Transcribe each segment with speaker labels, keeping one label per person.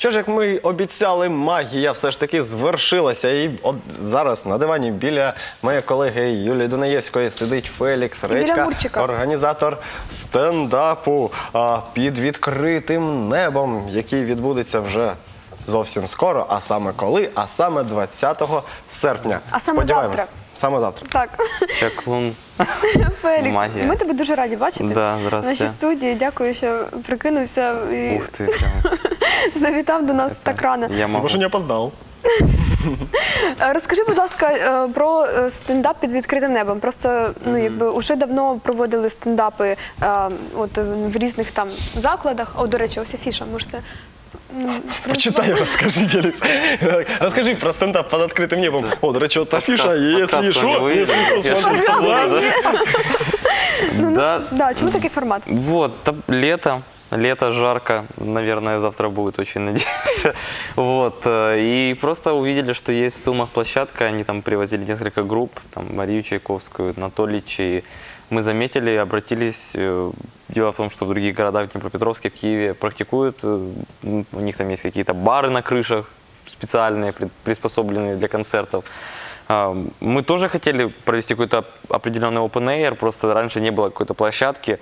Speaker 1: Що ж, як ми обіцяли, магія все ж таки звершилася. І от зараз на дивані біля моєї колеги Юлії Дунаєвської сидить Фелікс Редька,
Speaker 2: Мурчика.
Speaker 1: організатор стендапу а, під відкритим небом, який відбудеться вже. Зовсім скоро, а саме коли? А саме 20 серпня.
Speaker 2: А саме
Speaker 1: Сподіваємось.
Speaker 2: завтра.
Speaker 1: Саме завтра.
Speaker 2: Так,
Speaker 3: Чаклун.
Speaker 2: Фелікс,
Speaker 3: Магія.
Speaker 2: ми тебе дуже раді бачити
Speaker 3: Да,
Speaker 2: в нашій студії. Дякую, що прикинувся і
Speaker 3: Ух ты, прям.
Speaker 2: завітав до нас так рано.
Speaker 3: Я могу.
Speaker 1: Тому що не опоздав.
Speaker 2: Е, Розкажи, будь ласка, е, про е, стендап під відкритим небом. Просто ну якби уже давно проводили стендапи е, от е, в різних там закладах. О, до речі, ось афіша, можете. м,
Speaker 1: Почитай, розкажи, Фелікс. Розкажи про стендап під відкритим небом. О, до речі, от афіша, і якщо
Speaker 3: подсказку
Speaker 1: що,
Speaker 3: не
Speaker 1: якщо що, сюди.
Speaker 2: Ну,
Speaker 3: Да,
Speaker 2: Да, чому такий формат?
Speaker 3: Вот, та- лето, лето жарко, наверное, завтра будет, очень надеюсь. Вот, э, и просто увидели, что есть в Сумах площадка, они там привозили несколько групп, там Марию Чайковскую, Анатолич, и мы заметили, обратились. Э, Дело в том, что в других городах, в Днепропетровске, в Киеве практикуют, э, м, у них там есть какие-то бары на крышах специальные, приспособленные для концертов. А, Мы тоже хотели провести какой-то определенный open air, просто раньше не было какой-то площадки.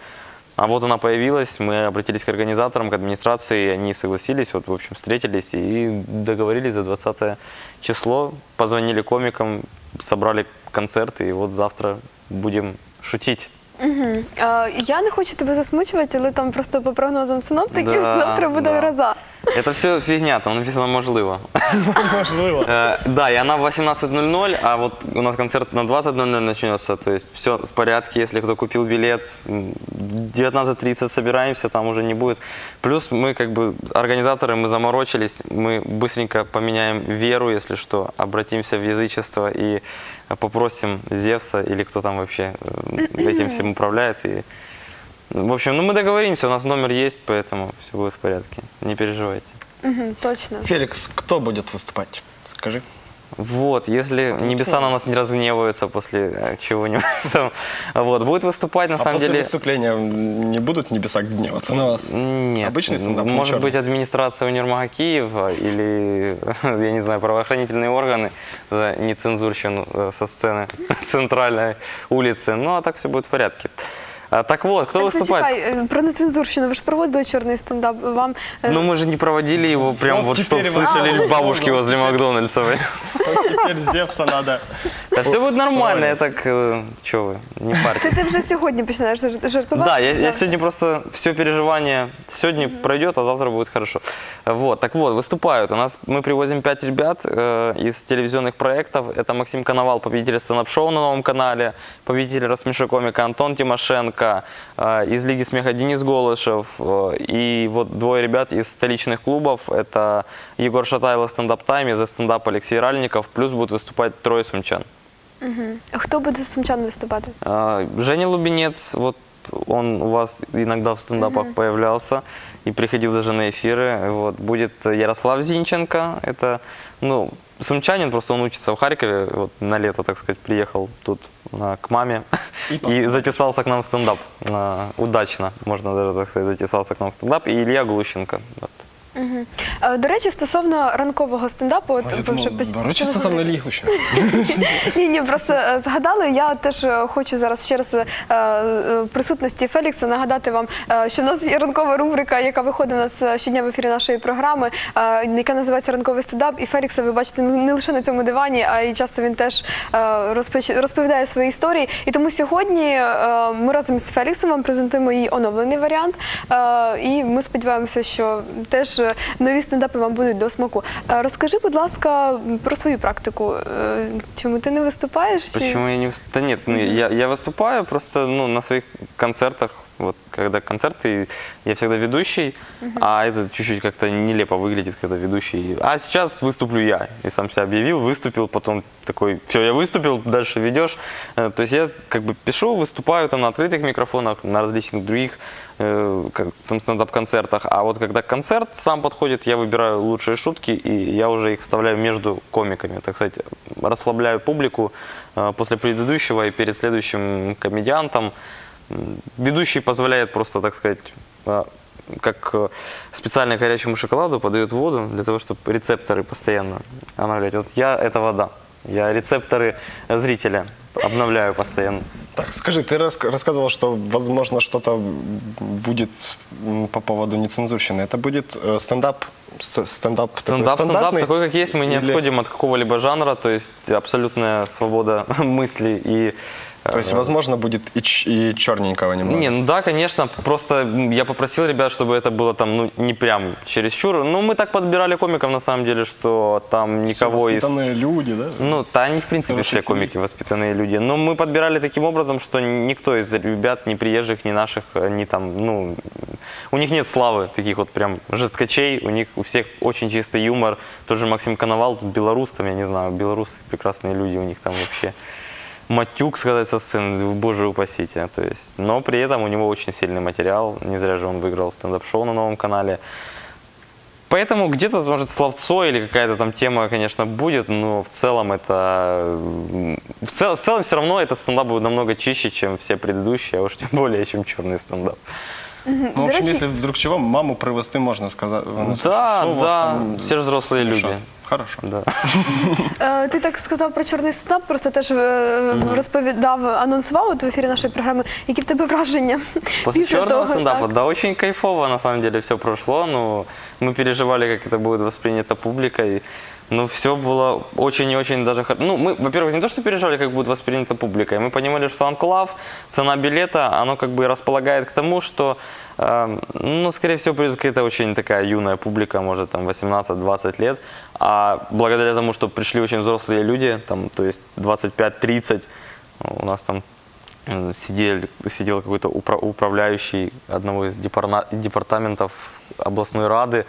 Speaker 3: А вот она появилась, мы обратились к организаторам, к администрации, они согласились, вот, в общем, встретились и договорились за 20 число, позвонили комикам, собрали концерт, и вот завтра будем шутить.
Speaker 2: Угу. Я не хочу тебе засмучувати, але там просто по прогнозам синоптиків
Speaker 3: Да,
Speaker 2: завтра буде
Speaker 3: да.
Speaker 2: гроза.
Speaker 3: Это все фигня, там написано «можливо».
Speaker 1: Можливо.
Speaker 3: Э, Да, и она в 18.00, а вот у нас концерт на 20.00 начнется, то есть все в порядке, если кто купил билет, м, 19.30 собираемся, там уже не будет. Плюс мы как бы, организаторы, мы заморочились, мы быстренько поменяем веру, если что, обратимся в язычество и попросим Зевса или кто там вообще э, этим всем управляет. И, в общем, ну мы договоримся, у нас номер есть, поэтому все будет в порядке, не переживайте.
Speaker 2: Угу, точно.
Speaker 1: Фелікс, хто буде виступати? Скажи.
Speaker 3: Вот, если небеса на нас не разгневаются после э, чего-нибудь там, вот, будет выступать на
Speaker 1: а
Speaker 3: самом
Speaker 1: после
Speaker 3: деле...
Speaker 1: выступления не будут небеса гневаться на вас?
Speaker 3: Нет,
Speaker 1: Обычный стендап,
Speaker 3: может
Speaker 1: чёрный?
Speaker 3: быть администрация универмага Киева или, я не знаю, правоохранительные органы за нецензурщину э, со сцены центральной улицы, ну а так все будет в порядке. А, так вот, кто
Speaker 2: так,
Speaker 3: выступает?
Speaker 2: зачекай, е, про нецензурщину. Ви ж проводили чорний стендап. Вам е,
Speaker 3: Ну мы же не проводили его прям
Speaker 1: Вот
Speaker 3: вот, чтобы
Speaker 1: теперь вы-
Speaker 3: слышали
Speaker 1: А,
Speaker 3: бабушки возле Макдональдса.
Speaker 1: Вот теперь Зевса надо.
Speaker 3: Да все будет нормально, я так, что вы, не парьтесь.
Speaker 2: ти, ти вже сьогодні починаєш жар- жартувати?
Speaker 3: Да, я, сегодня просто все переживание сегодня пройдет, а завтра будет хорошо. Вот, так вот, выступают. У нас мы привозим пять ребят э, из телевизионных проектов. Это Максим Коновал, победитель стендап-шоу на новом канале, победитель рассмеши комика Антон Тимошенко, э, из Лиги смеха Денис Голышев э, и вот двое ребят из столичных клубов. Это Егор Шатайло стендап тайм за стендап Алексей Ральников. Плюс будут выступать трое сумчан.
Speaker 2: Мгм. Хто буде з сумчан виступати?
Speaker 3: А, Женя Лубенец, вот он у вас иногда в стендапах появлялся и приходил даже на эфиры. Вот, будет Ярослав Зинченко, это, ну, сумчанин, просто он учится в Харькове, вот на лето, так сказать, приехал тут а, к маме
Speaker 1: И
Speaker 3: и, затесался к нам в стендап. А, удачно, можно даже так сказать, затесался к нам в стендап. И Илья Глущенко. Вот.
Speaker 2: Е, До речі, стосовно ранкового стендапу, от, ви вже поч-
Speaker 1: До речі, стосовно
Speaker 2: говорити. Ні, ні, просто е, згадали. Я теж е, хочу зараз ще раз е, е, в присутності Фелікса нагадати вам, е, що в нас є ранкова рубрика, яка виходить у нас е, щодня в ефірі нашої програми, е, яка називається Ранковий стендап. І Фелікса ви бачите не не лише на цьому дивані, а й часто він теж е, розпоч- розповідає свої історії. І тому сьогодні е, ми разом з Феліксом вам презентуємо її оновлений варіант. Е, І ми сподіваємося, що теж е, нові стендапи вам будуть до смаку. Е, Розкажи, будь ласка, про свою практику. Е, Чому ти не виступаєш? чому
Speaker 3: Почему я не выступаю? Да нет, ну, я, я выступаю просто ну, на своих концертах. Вот когда концерты, я всегда ведущий, а это чуть-чуть как-то нелепо выглядит, когда ведущий. А сейчас выступлю я. И сам себя объявил, выступил, потом такой, все, я выступил, дальше ведешь. Э, То есть я как бы пишу, выступаю там на открытых микрофонах, на различных других э, как, там стендап-концертах. А вот когда концерт сам подходит, я выбираю лучшие шутки, и я уже их вставляю между комиками, так сказать, расслабляю публику э, после предыдущего и перед следующим комедиантом. Ведущий позволяет просто, так сказать, э, как э, специально горячему шоколаду подают воду для того, чтобы рецепторы постоянно обновлять. Вот я это вода. Я рецепторы зрителя обновляю постоянно.
Speaker 1: Так, скажи, ты рас- рассказывал, что, возможно, что-то будет по поводу нецензурщины. Это будет э, стендап? С- Стендап, такой
Speaker 3: Стендап, стендап такой, как есть, мы не
Speaker 1: Или-
Speaker 3: отходим от какого-либо жанра, то есть абсолютная свобода мысли и
Speaker 1: То есть, возможно, будет и, и черненького немного.
Speaker 3: Не, ну да, конечно. Просто я попросил ребят, чтобы это было там, ну, не прям чересчур. Ну, мы так подбирали комиков, на самом деле, что там
Speaker 1: Все
Speaker 3: никого из...
Speaker 1: воспитанные люди, да?
Speaker 3: Ну, да, они, в принципе,
Speaker 1: Хорошие
Speaker 3: все комики воспитанные люди. Но мы подбирали таким образом, что никто из ребят, ни приезжих, ни наших, э, ни там, ну, у них нет славы таких вот прям жесткачей. У них у всех очень чистый юмор. Тот же Максим Коновал, белорус, там, я не знаю, белорусы прекрасные люди, у них там вообще матюк сказать со сцены, боже упасите. То есть, но при этом у него очень сильный материал. Не зря же он выиграл стендап-шоу на новом канале. Поэтому где-то, может, словцо или какая-то там тема, конечно, будет, но в целом это... В, цел- в целом все равно этот стендап будет намного чище, чем все предыдущие, а уж тем более, чем черный стендап.
Speaker 1: Ну, в
Speaker 2: До
Speaker 1: общем,
Speaker 2: речі-
Speaker 1: если вдруг чего, маму привезти можно сказать.
Speaker 3: Да, да, все же взрослые люди.
Speaker 1: Хорошо.
Speaker 3: Да.
Speaker 2: Е, Ти так сказав про чорний стендап, просто теж е, розповідав, анонсував от в ефірі нашої програми. Які в тебе враження
Speaker 3: После
Speaker 2: після
Speaker 3: черного
Speaker 2: того?
Speaker 3: стендапа,
Speaker 2: так?
Speaker 3: да, очень кайфово, на самом деле, все прошло. Ну, мы переживали, как это будет воспринято публикой. Но все было очень и очень даже... Ну, мы, во-первых, не то, что переживали, как будет воспринято публикой. Мы понимали, что анклав, цена билета, оно как бы располагает к тому, что, э, ну, скорее всего, придет какая-то очень такая юная публика, может, там, 18-20 лет. А благодаря тому, что пришли очень взрослые люди, там, то есть 25-30, у нас там сидел, сидел какой-то упра- управляющий одного из департаментов областной рады.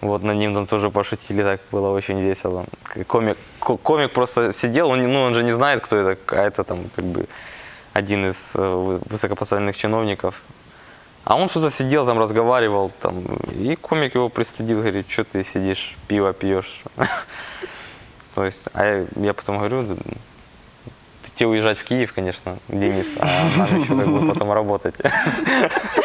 Speaker 3: Вот над ним там тоже пошутили, так было очень весело. Комик, ко- комик просто сидел, он, ну, он же не знает, кто это, а это там как бы один из э, вы- высокопоставленных чиновников. А он что-то сидел там, разговаривал там, и комик его пристыдил, говорит, что ты сидишь, пиво пьешь. То есть, а я, потом говорю, тебе уезжать в Киев, конечно, Денис, а нам еще потом работать.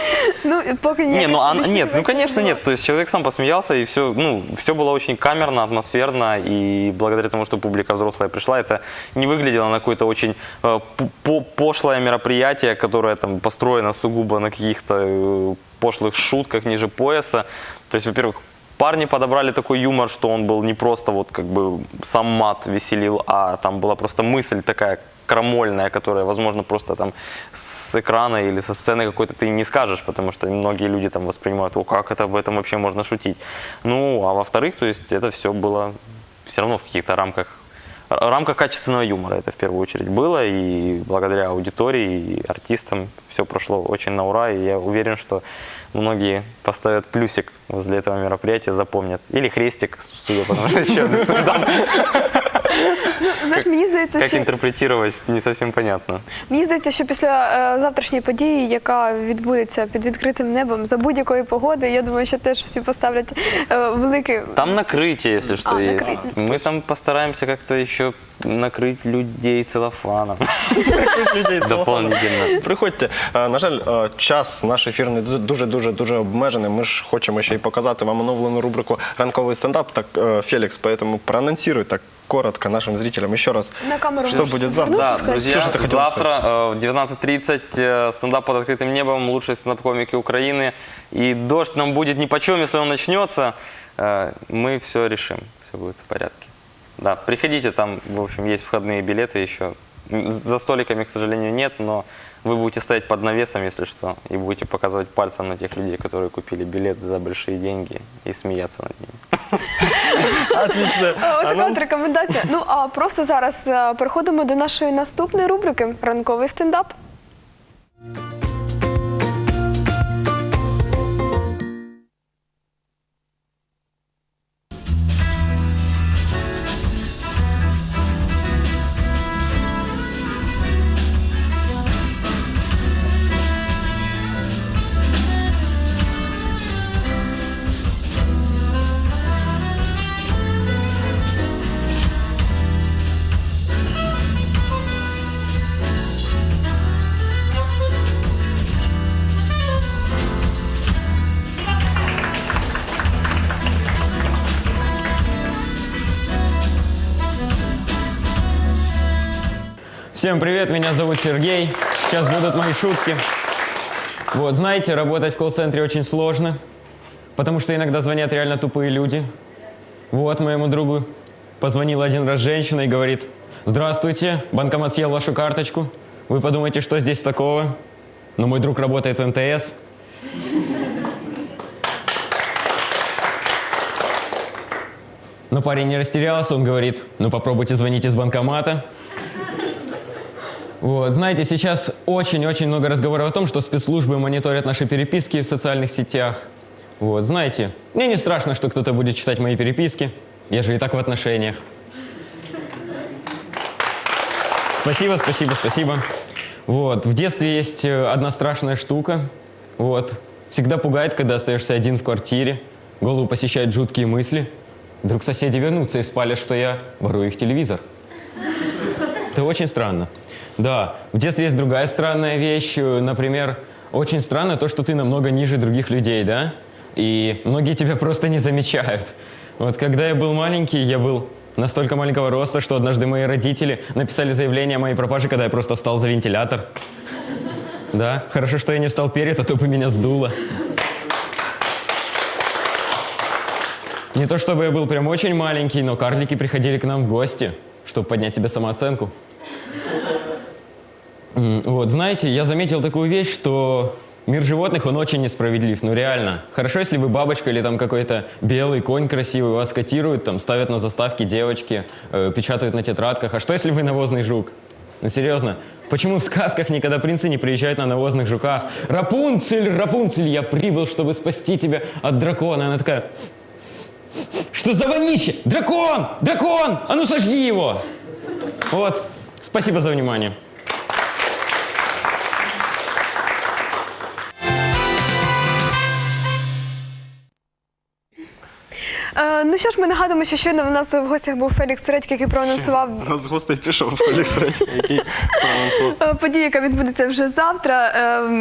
Speaker 2: Ну, поки
Speaker 3: Не,
Speaker 2: ніяких
Speaker 3: ну а,
Speaker 2: публічних
Speaker 3: нет, ну
Speaker 2: виступів
Speaker 3: конечно
Speaker 2: не було.
Speaker 3: нет. То есть человек сам посмеялся, и все, ну, все было очень камерно, атмосферно, и благодаря тому, что публика взрослая пришла, это не выглядело на какое-то очень э, п- по- пошлое мероприятие, которое там построено сугубо на каких-то э, пошлых шутках ниже пояса. То есть, во-первых, парни подобрали такой юмор, что он был не просто вот как бы сам мат веселил, а там была просто мысль такая крамольная, которая, возможно, просто там с экрана или со сцены какой-то ты не скажешь, потому что многие люди там воспринимают, о, как это об этом вообще можно шутить. Ну, а во-вторых, то есть это все было все равно в каких-то рамках р- рамках качественного юмора это в первую очередь было, и благодаря аудитории и артистам все прошло очень на ура, и я уверен, что многие поставят плюсик возле этого мероприятия, запомнят. Или хрестик, судя по тому, что.
Speaker 2: Знаєш, мені здається,
Speaker 3: Как
Speaker 2: що
Speaker 3: интерпретировать, не совсем понятно.
Speaker 2: мені здається, що після е, завтрашньої події, яка відбудеться під відкритим небом за будь-якої погоди, я думаю, що теж всі поставлять е, великий
Speaker 3: Там накрытие, если что,
Speaker 2: А,
Speaker 3: есть.
Speaker 2: накрытие.
Speaker 3: Мы там постараемся как-то еще накрыть людей целлофаном. Дополнительно.
Speaker 1: Приходьте. Е, На жаль, е, час наш ефірний дуже дуже дуже обмежений. Ми ж хочемо ще й показати вам оновлену рубрику ранковий стендап. Так, е, Фелікс, поэтому проанонсируй так коротко нашим зрителям еще раз.
Speaker 2: на камеру.
Speaker 1: Что будет завтра?
Speaker 3: Да,
Speaker 2: сказати?
Speaker 3: друзья,
Speaker 1: Что ты хотел
Speaker 3: завтра э, в 19.30 э, стендап под открытым небом, лучшие стендап-комики Украины. И дождь нам будет нипочем, если он начнется. Э, Мы все решим, все будет в порядке. Да, приходите, там, в общем, есть входные билеты еще. За столиками, к сожалению, нет, но вы будете стоять под навесом, если что, и будете показывать пальцем на тех людей, которые купили билет за большие деньги, и смеяться над ними.
Speaker 1: Отлично.
Speaker 2: Е, Отака
Speaker 1: Анонс.
Speaker 2: от рекомендація. Ну а просто зараз е, переходимо до нашої наступної рубрики Ранковий стендап.
Speaker 4: Всем привет, меня зовут Сергей. Сейчас будут мои шутки. Вот, знаете, работать в колл-центре очень сложно, потому что иногда звонят реально тупые люди. Вот, моему другу позвонила один раз женщина и говорит, «Здравствуйте, банкомат съел вашу карточку. Вы подумаете, что здесь такого? Но мой друг работает в МТС». Но парень не растерялся, он говорит, ну попробуйте звонить из банкомата. Вот, знаете, сейчас очень-очень много разговоров о том, что спецслужбы мониторят наши переписки в социальных сетях. Вот, знаете, мне не страшно, что кто-то будет читать мои переписки. Я же и так в отношениях. Спасибо, спасибо, спасибо. Вот, в детстве есть э, одна страшная штука. Вот, всегда пугает, когда остаешься один в квартире. Голову посещают жуткие мысли. Вдруг соседи вернутся и спалят, что я ворую их телевизор. Это очень странно. Да, в детстве есть другая странная вещь. Э, Например, очень странно то, что ты намного ниже других людей, да? И многие тебя просто не замечают. Вот когда я был маленький, я был настолько маленького роста, что однажды мои родители написали заявление о моей пропаже, когда я просто встал за вентилятор. Да, хорошо, что я не встал перед, а то бы меня сдуло. Не то чтобы я был прям очень маленький, но карлики приходили к нам в гости, чтобы поднять себе самооценку. Вот, знаете, я заметил такую вещь, что мир животных, он очень несправедлив, ну реально. Хорошо, если вы бабочка или там какой-то белый конь красивый, вас котируют, там ставят на заставки девочки, э, печатают на тетрадках. А что, если вы навозный жук? Ну серьезно, почему в сказках никогда принцы не приезжают на навозных жуках? Рапунцель, Рапунцель, я прибыл, чтобы спасти тебя от дракона. Она такая, что за вонище? Дракон! Дракон! А ну сожги его! Вот. Спасибо за внимание.
Speaker 2: Е, ну що ж, ми нагадуємо, що щойно в нас в гостях був Фелікс Редьк, який проанонсував
Speaker 1: У нас з гостей пішов Фелікс Редько, який проанонсував.
Speaker 2: Е, Подія, яка відбудеться вже завтра.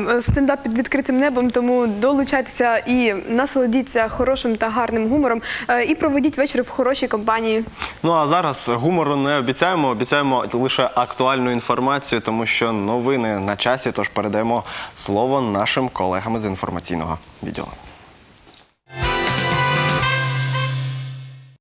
Speaker 2: Е, Стендап під відкритим небом, тому долучайтеся і насолодіться хорошим та гарним гумором. Е, І проведіть вечір в хорошій компанії.
Speaker 1: Ну а зараз гумору не обіцяємо, обіцяємо лише актуальну інформацію, тому що новини на часі. Тож передаємо слово нашим колегам з інформаційного відділу.